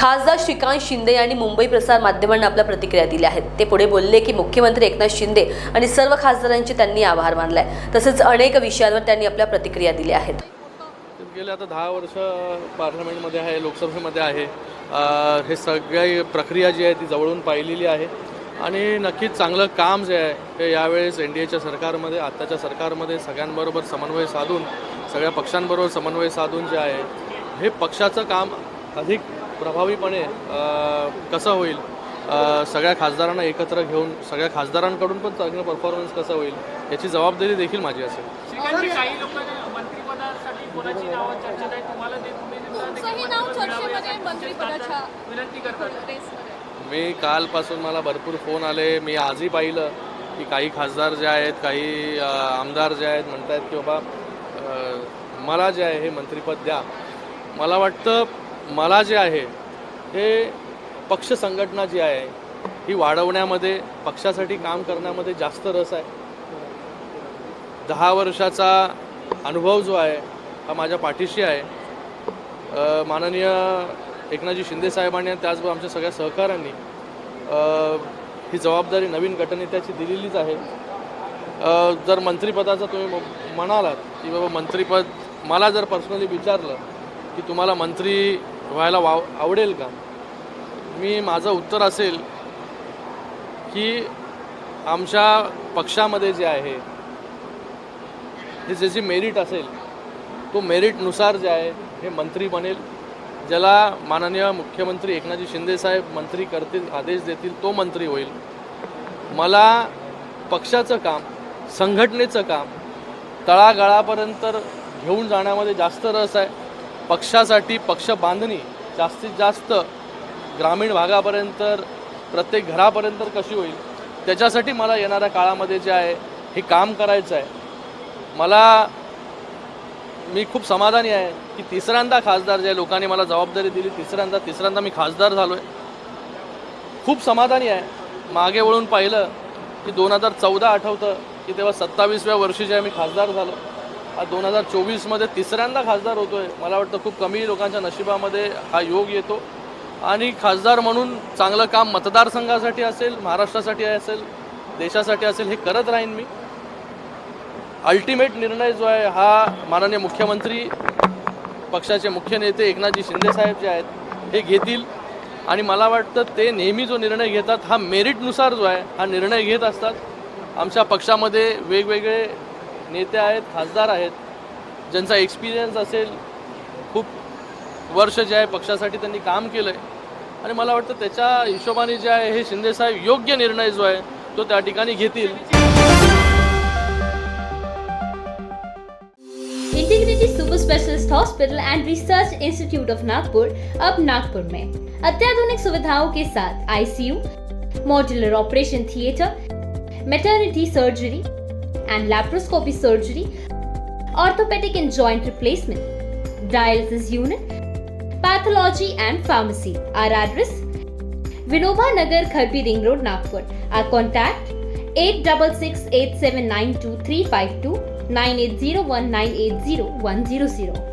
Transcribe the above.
खासदार श्रीकांत शिंदे यांनी मुंबई प्रसार माध्यमांना आपल्या प्रतिक्रिया दिल्या आहेत. ते पुढे बोलले की मुख्यमंत्री एकनाथ शिंदे आणि सर्व खासदारांचे त्यांनी आभार मानलाय. तसेच अनेक विषयांवर त्यांनी आपल्या प्रतिक्रिया दिल्या आहेत. गेले आता दहा वर्ष पार्लमेंटमध्ये आहे लोकसभेमध्ये आहे. हे सगळी प्रक्रिया जी आहे ती जवळून पाहिलेली आहे. आणि नक्कीच चांगलं काम जे आहे हे यावेळेस एन डी एच्या सरकारमध्ये आत्ताच्या सरकारमध्ये सगळ्यांबरोबर समन्वय साधून सगळ्या पक्षांबरोबर समन्वय साधून जे आहे हे पक्षाचं काम अधिक प्रभावीपणे कसं होईल? सगळ्या खासदारांना एकत्र घेऊन सगळ्या खासदारांकडून पण चांगलं परफॉर्मन्स कसं होईल याची जबाबदारी देखील माझी असेल. मी कालपासून मला भरपूर फोन आले मी आजही पाहिलं की काही खासदार जे आहेत काही आमदार जे आहेत म्हणत आहेत की बाबा मला जे आहे हे मंत्रिपद द्या. मला वाटतं मला जे आहे हे पक्ष संघटना जी आहे ही वाढवण्यामध्ये पक्षासाठी काम करण्यामध्ये जास्त रस आहे. दहा वर्षाचा अनुभव जो आहे हा माझ्या पाठीशी आहे. माननीय एकनाथजी शिंदे साहेबांनी आणि त्याचबरोबर आमच्या सगळ्या सहकाऱ्यांनी ही जबाबदारी नवीन गटनेत्याची दिलेलीच आहे. जर मंत्रिपदाचं तुम्ही म- म्हणालात की बाबा मंत्रिपद मला जर पर्सनली विचारलं की तुम्हाला मंत्री व्हायला वाव आवडेल का? मी माझं उत्तर असेल की आमच्या पक्षामध्ये जे आहे हे ज्याची मेरिट असेल तो मेरिटनुसार जे आहे हे मंत्री बनेल ज्याला माननीय मुख्यमंत्री एकनाथजी शिंदेसाहेब मंत्री करतील आदेश देतील तो मंत्री होईल. मला पक्षाचं काम संघटनेचं काम तळागाळापर्यंत घेऊन जाण्यामध्ये जास्त रस आहे. पक्षासाठी पक्ष बांधणी जास्तीत जास्त ग्रामीण भागापर्यंत प्रत्येक घरापर्यंत कशी होईल त्याच्यासाठी मला येणाऱ्या काळामध्ये जे आहे हे काम करायचं आहे. मला मी खूप समाधानी आहे की तिसऱ्यांदा खासदार जे लोकांनी मला जबाबदारी दिली तिसऱ्यांदा तिसऱ्यांदा मी खासदार झालो आहे खूप समाधानी आहे. मागे वळून पाहिलं की दोन हजार चौदा आठवतं की तेव्हा सत्तावीसव्या वर्षी जे आहे मी खासदार झालो. हा दोन हजार चोवीसमध्ये तिसऱ्यांदा खासदार होतो आहे मला वाटतं खूप कमी लोकांच्या नशिबामध्ये हा योग येतो. आणि खासदार म्हणून चांगलं काम मतदारसंघासाठी असेल महाराष्ट्रासाठी असेल देशासाठी असेल हे करत राहीन मी. अल्टिमेट निर्णय जो आहे हा माननीय मुख्यमंत्री पक्षाचे मुख्य नेते एकनाथजी शिंदेसाहेब जे आहेत हे घेतील. आणि मला वाटतं ते नेहमी जो निर्णय घेतात हा मेरिटनुसार जो आहे हा निर्णय घेत असतात. आमच्या पक्षामध्ये वेगवेगळे नेते आहेत खासदार आहेत. ज्यांचा एक्सपिरियन्स असेल खूप वर्ष जे आहे पक्षासाठी त्यांनी काम केलं आहे आणि मला वाटतं त्याच्या हिशोबाने जे आहे हे शिंदेसाहेब योग्य निर्णय जो आहे तो त्या ठिकाणी घेतील. Integrity super specialist hospital and research institute of Nagpur अब नागपुर में। अत्याधुनिक सुविधाओं के साथ ICU modular operation theatre maternity surgery and laparoscopy surgery, orthopedic and joint replacement, dialysis unit, pathology and pharmacy. Our address Vinoba Nagar Kharbi Ring Road, Nagpur. Our contact 8668792352 9801980100.